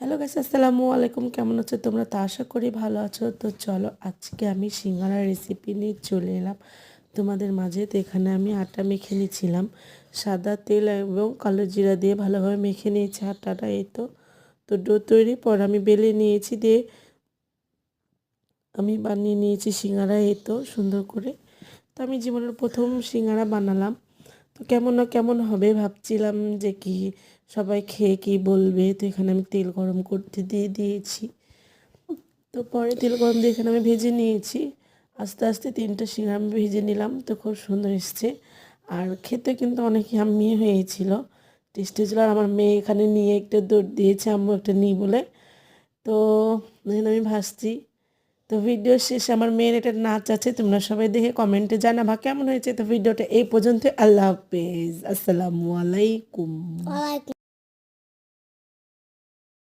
Hello guys আসসালামু আলাইকুম। কেমন আছো তোমরা? তো আশা করি ভালো আছো। তো চলো আজকে আমি সিঙ্গারা রেসিপি নিয়ে চলে এলাম। তোমাদের মাঝে তো এখানে আমি আটা মেখে নিয়েছিলাম। সাদা তেল এবং কালো জিরা দিয়ে ভালোভাবে মেখে নিয়েছি আটাটা, এই তো। তো ডো তৈরি পর আমি বেলে নিয়েছি দিয়ে আমি বানিয়ে নিয়েছি সিঙ্গারা, এই তো, সুন্দর করে। তো আমি জীবনের প্রথম সিঙ্গারা বানালাম। তো কেমন না কেমন হবে ভাবছিলাম যে কি সবাই খেয়ে কি বলবে। তো এখানে আমি তেল গরম করতে দিয়ে দিয়েছি। তো পরে তেল গরম দিয়ে এখানে আমি ভেজে নিয়েছি। আস্তে আস্তে তিনটা সিঙ্গারা আমি ভেজে নিলাম। তো খুব সুন্দর এসছে। আর খেতে কিন্তু অনেক ইয়াম্মি হয়েছিল। টেস্টি ছিল আর আমার মেয়ে এখানে নিয়ে একটা দৌড় দিয়েছে, আম্মু একটা নিই বলে। তো এখানে আমি ভাজছি। তো ভিডিও শেষে আমার মেয়ের এটা নাচ আছে, তোমরা সবাই দেখে কমেন্টে জানাবা কেমন হয়েছে। তো ভিডিওটা এই পর্যন্ত আল্লাহ হাফেজ। আসসালামু আলাইকুম।